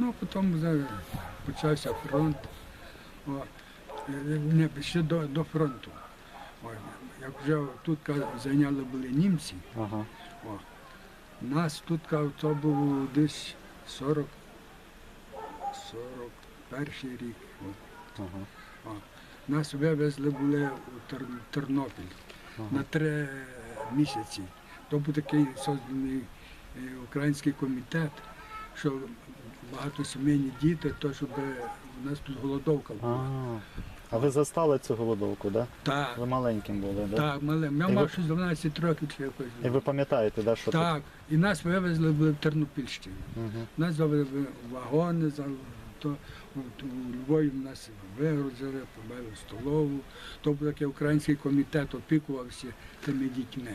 Ну, потім почався фронт. О, е, не, ще до, до фронту. О, як вже тут зайняли були німці, Ага. о, нас тут то був десь 40, 41 рік. От. Ага. О, нас вивезли були у Тер- Тернопіль на три місяці. То був такий созданий е, український комітет, що багатосімейні діти, то щоб у нас тут голодовка була. а ви застали цю голодовку, да? Так, Ви маленьким були, да? так, малим. Я І ви- мав щось 12 років чи якось. І ви пам'ятаєте, да, що Так, і нас вивезли були в Тернопільщину. Угу. Нас завели в вагони, за- то у, у Львові нас вигрузили, побили в столову. То був такий український комітет опікувався тими дітьми.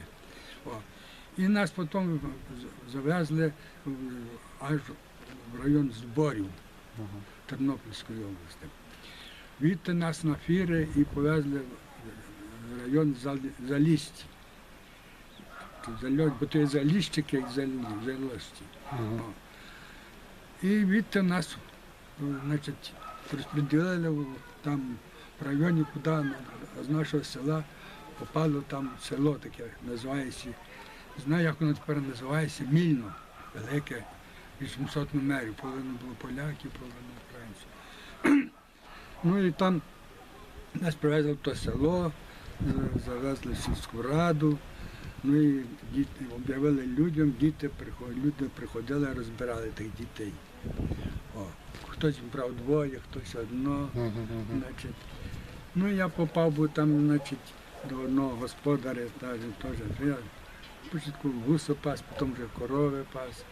О. І нас потім з- завезли в- аж в район зборів Ага. Тернопільської області. Відти нас на фіри і повезли в район Зал- Залісті. Бо то є заліщики і залі- залості. Ага. І відти нас значить, розподілили там в районі, куди з нашого села попало там село таке, називається, знаю, як воно тепер називається, Мільно, велике, 800 номерів, половина було поляків, половина українців. Ну і там нас привезли в то село, завезли в сільську раду. Ну і діти об'явили людям, діти приходили, люди приходили, розбирали тих дітей. О, хтось брав двоє, хтось одно. Значить, ну я попав був там, значить, до одного господаря, та, теж я спочатку гусо пас, потім вже корови пас.